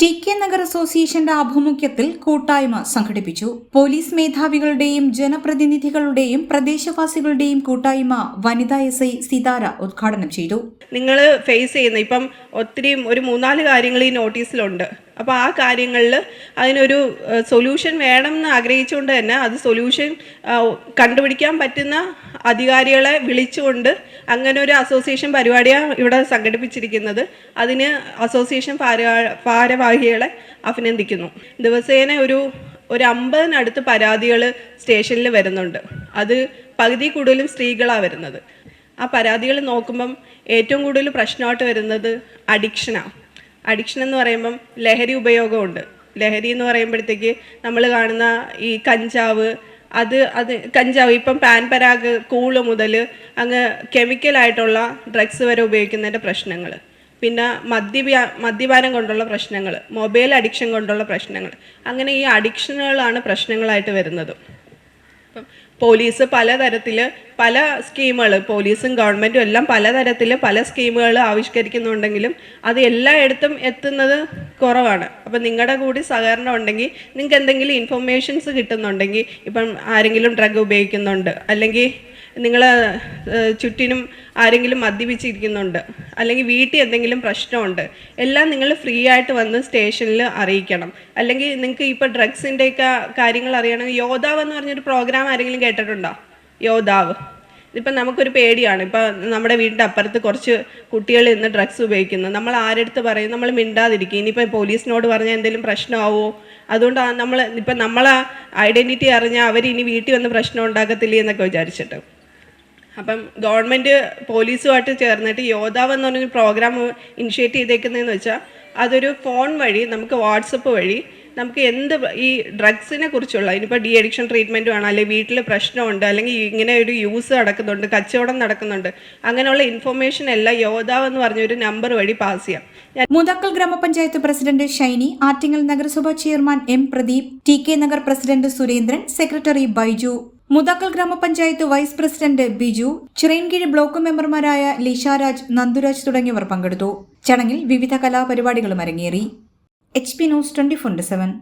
T K Nagar അസോസിയേഷന്റെ ആഭിമുഖ്യത്തിൽ കൂട്ടായ്മ സംഘടിപ്പിച്ചു. പോലീസ് മേധാവികളുടെയും ജനപ്രതിനിധികളുടെയും പ്രദേശവാസികളുടെയും കൂട്ടായ്മ വനിതാ എസ് ഐ സിതാര ഉദ്ഘാടനം ചെയ്തു. നിങ്ങൾ ഫേസ് ചെയ്യുന്ന ഇപ്പം ഒത്തിരി ഒരു മൂന്നാൽ കാര്യങ്ങൾ ഈ നോട്ടീസിലുണ്ട് അപ്പോൾ ആ കാര്യങ്ങളിൽ അതിനൊരു സൊല്യൂഷൻ വേണം എന്ന് ആഗ്രഹിച്ചുകൊണ്ട് തന്നെ അത് സൊല്യൂഷൻ കണ്ടുപിടിക്കാൻ പറ്റുന്ന അധികാരികളെ വിളിച്ചുകൊണ്ട് അങ്ങനെ ഒരു അസോസിയേഷൻ പരിപാടിയാണ് ഇവിടെ സംഘടിപ്പിച്ചിരിക്കുന്നത്. അതിന് അസോസിയേഷൻ ഭാര ഭാരവാഹികളെ അഭിനന്ദിക്കുന്നു. ദിവസേന ഒരു ഒരു അമ്പതിനടുത്ത് പരാതികൾ സ്റ്റേഷനിൽ വരുന്നുണ്ട്. അത് പകുതി കൂടുതലും സ്ത്രീകളാണ് വരുന്നത്. ആ പരാതികൾ നോക്കുമ്പം ഏറ്റവും കൂടുതൽ പ്രശ്നമായിട്ട് വരുന്നത് അഡിക്ഷനാണ് അഡിക്ഷൻ എന്ന് പറയുമ്പം ലഹരി ഉപയോഗമുണ്ട്. ലഹരി എന്ന് പറയുമ്പോഴത്തേക്ക് നമ്മൾ കാണുന്ന ഈ കഞ്ചാവ് അത് അത് കഞ്ചാവ് ഇപ്പം പാൻ പരാഗ് കൂൾ മുതൽ അങ്ങ് കെമിക്കലായിട്ടുള്ള ഡ്രഗ്സ് വരെ ഉപയോഗിക്കുന്നതിന്റെ പ്രശ്നങ്ങൾ പിന്നെ മദ്യപാ മദ്യപാനം കൊണ്ടുള്ള പ്രശ്നങ്ങൾ മൊബൈൽ അഡിക്ഷൻ കൊണ്ടുള്ള പ്രശ്നങ്ങൾ അങ്ങനെ ഈ അഡിക്ഷനുകളാണ് പ്രശ്നങ്ങളായിട്ട് വരുന്നത്. ഇപ്പം പോലീസ് പലതരത്തിൽ പല സ്കീമുകൾ പോലീസും ഗവൺമെന്റും എല്ലാം പലതരത്തിൽ പല സ്കീമുകൾ ആവിഷ്കരിക്കുന്നുണ്ടെങ്കിലും അത് എല്ലായിടത്തും എത്തുന്നത് കുറവാണ്. അപ്പം നിങ്ങളുടെ കൂടി സഹകരണം ഉണ്ടെങ്കിൽ നിങ്ങൾക്ക് എന്തെങ്കിലും ഇൻഫർമേഷൻസ് കിട്ടുന്നുണ്ടെങ്കിൽ ഇപ്പം ആരെങ്കിലും ഡ്രഗ് ഉപയോഗിക്കുന്നുണ്ട് അല്ലെങ്കിൽ നിങ്ങൾ ചുറ്റിനും ആരെങ്കിലും മദ്യപിച്ചിരിക്കുന്നുണ്ട് അല്ലെങ്കിൽ വീട്ടിൽ എന്തെങ്കിലും പ്രശ്നമുണ്ട് എല്ലാം നിങ്ങൾ ഫ്രീ ആയിട്ട് വന്ന് സ്റ്റേഷനിൽ അറിയിക്കണം. അല്ലെങ്കിൽ നിങ്ങൾക്ക് ഇപ്പോൾ ഡ്രഗ്സിന്റെയൊക്കെ കാര്യങ്ങൾ അറിയണമെങ്കിൽ യോദ്ധാവ് എന്ന് പറഞ്ഞൊരു പ്രോഗ്രാം ആരെങ്കിലും കേട്ടിട്ടുണ്ടോ? യോദ്ധാവ്. ഇപ്പം നമുക്കൊരു പേടിയാണ്. ഇപ്പം നമ്മുടെ വീടിന്റെ അപ്പുറത്ത് കുറച്ച് കുട്ടികൾ ഇന്ന് ഡ്രഗ്സ് ഉപയോഗിക്കുന്നു. നമ്മൾ ആരെടുത്ത് പറയും? നമ്മൾ മിണ്ടാതിരിക്കും. ഇനിയിപ്പോൾ പോലീസിനോട് പറഞ്ഞാൽ എന്തെങ്കിലും പ്രശ്നമാവോ? അതുകൊണ്ട് നമ്മൾ ഇപ്പം നമ്മളെ ഐഡന്റിറ്റി അറിഞ്ഞാൽ അവർ ഇനി വീട്ടിൽ വന്ന് പ്രശ്നം ഉണ്ടാക്കത്തില്ലേ എന്നൊക്കെ വിചാരിച്ചിട്ട്. അപ്പം ഗവൺമെന്റ് പോലീസുമായിട്ട് ചേർന്നിട്ട് യോദ്ധാവ് എന്ന് പറഞ്ഞൊരു പ്രോഗ്രാം ഇനിഷ്യേറ്റ് ചെയ്തേക്കുന്നതെന്ന് വെച്ചാൽ അതൊരു ഫോൺ വഴി നമുക്ക് വാട്സപ്പ് വഴി നമുക്ക് എന്ത് ഈ ഡ്രഗ്സിനെ കുറിച്ചുള്ള ഇനിയിപ്പോൾ ഡി അഡിക്ഷൻ ട്രീറ്റ്മെന്റ് വേണം അല്ലെങ്കിൽ വീട്ടിൽ പ്രശ്നമുണ്ട് അല്ലെങ്കിൽ ഇങ്ങനെ ഒരു യൂസ് നടക്കുന്നുണ്ട് കച്ചവടം നടക്കുന്നുണ്ട് അങ്ങനെയുള്ള ഇൻഫർമേഷൻ എല്ലാം യോദ്ധാവ് എന്ന് പറഞ്ഞൊരു നമ്പർ വഴി പാസ് ചെയ്യാം. മുതക്കൽ ഗ്രാമപഞ്ചായത്ത് പ്രസിഡന്റ് ഷൈനി ആറ്റിങ്ങൽ നഗരസഭ chairman M Pradeep T K Nagar president Surendran secretary Baiju. Muthakkal ഗ്രാമപഞ്ചായത്ത് vice president Biju Chirayinkeezhu block മെമ്പർമാരായ ലിഷാരാജ് നന്ദുരാജ് തുടങ്ങിയവർ പങ്കെടുത്തു. ചടങ്ങിൽ വിവിധ കലാപരിപാടികളും അരങ്ങേറി. H P news twenty four seven.